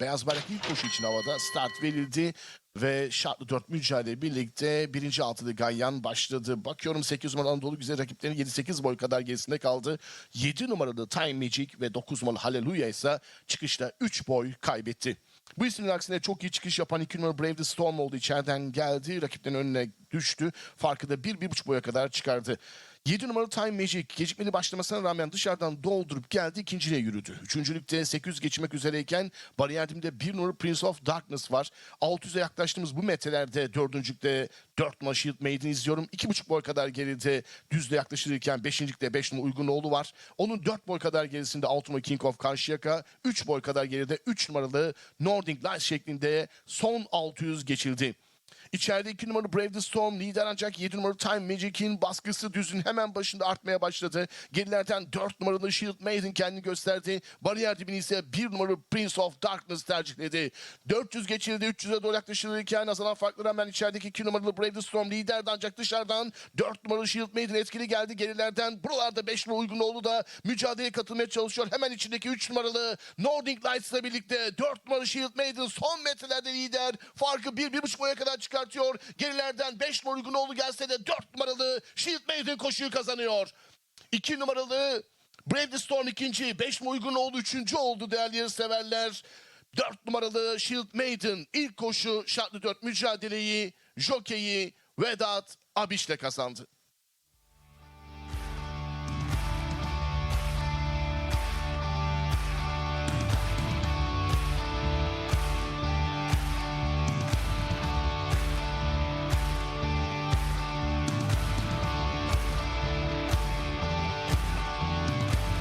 Beyaz bayrak ilk koşu için havada start verildi ve şartlı 4 mücadele birlikte birinci altılı Ganyan başladı. Bakıyorum 8 numaralı Anadolu güzel rakiplerin 7-8 boy kadar gerisinde kaldı. 7 numaralı Time Magic ve 9 numaralı Hallelujah ise çıkışta 3 boy kaybetti. Bu ismin aksine çok iyi çıkış yapan 2 numaralı Brave the Storm oldu. içeriden geldi. Rakiplerin önüne düştü. Farkı da 1-1,5 boya kadar çıkardı. 7 numaralı Time Magic gecikmeli başlamasına rağmen dışarıdan doldurup geldi ikinciliğe yürüdü. Üçüncülükte 800 geçmek üzereyken bariyerdimde 1 numaralı Prince of Darkness var. 600'e yaklaştığımız bu metrelerde dördüncülükte 4 numaralı Shield Maiden izliyorum. 2,5 boy kadar geride düzle yaklaşılırken beşincilikte 5 numaralı Uygunoğlu var. Onun 4 boy kadar gerisinde 6 numaralı King of Karşıyaka. 3 boy kadar geride 3 numaralı Nordic Lights şeklinde son 600 geçildi. İçeride 2 numaralı Brave the Storm lider ancak 7 numaralı Time Magic'in baskısı düzün hemen başında artmaya başladı. Gerilerden 4 numaralı Shield Maiden kendini gösterdi. Bariyer dibini ise 1 numaralı Prince of Darkness tercihledi. 400 geçildi 300'e doğru yaklaşılırken azalan farklı rağmen içerideki 2 numaralı Brave the Storm liderdi ancak dışarıdan 4 numaralı Shield Maiden etkili geldi. Gerilerden buralarda 5 numaralı Uygunoğlu da mücadeleye katılmaya çalışıyor. Hemen içindeki 3 numaralı Nordic Lights'la birlikte 4 numaralı Shield Maiden son metrelerde lider. Farkı 1-1,5 boya kadar çıkartıyor. Gerilerden 5 numaralı Uygunoğlu gelse de 4 numaralı Shield Maiden koşuyu kazanıyor. 2 numaralı the Storm ikinci, 5 numaralı Uygunoğlu üçüncü oldu değerli yarışseverler. 4 numaralı Shield Maiden ilk koşu şartlı 4 mücadeleyi, jokeyi Vedat Abiş'le kazandı.